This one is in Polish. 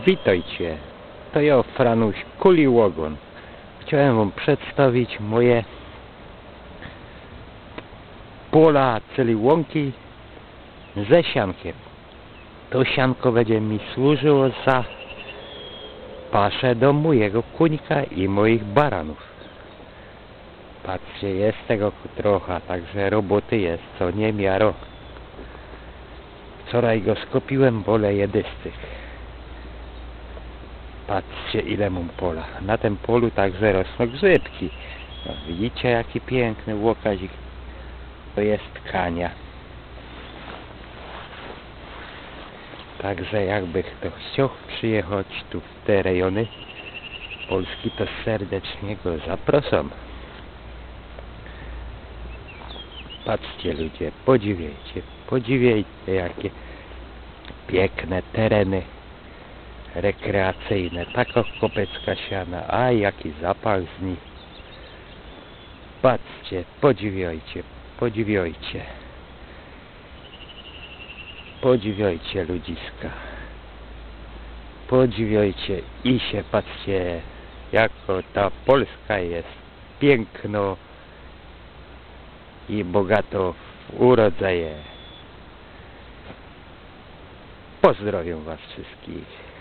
Witajcie, to ja Franuś Kuliwogon. Chciałem Wam przedstawić moje pola, czyli łąki ze siankiem. To sianko będzie mi służyło za paszę do mojego kuńka i moich baranów. Patrzcie, jest tego trochę, także roboty jest, co nie miaro. Wczoraj go skopiłem, bo leje dystych. Patrzcie ile mam pola. Na tym polu także rosną grzybki. No, widzicie jaki piękny łokazik. To jest kania. Także jakby kto chciał przyjechać tu w te rejony Polski, to serdecznie go zapraszam. Patrzcie ludzie, podziwiajcie, podziwiajcie jakie piękne tereny rekreacyjne. Taka kopecka siana, a jaki zapach z nich. Patrzcie, podziwiajcie, podziwiajcie. Podziwiajcie ludziska. Podziwiajcie i się patrzcie, jako ta Polska jest piękno i bogato w urodzaje. Pozdrawiam Was wszystkich.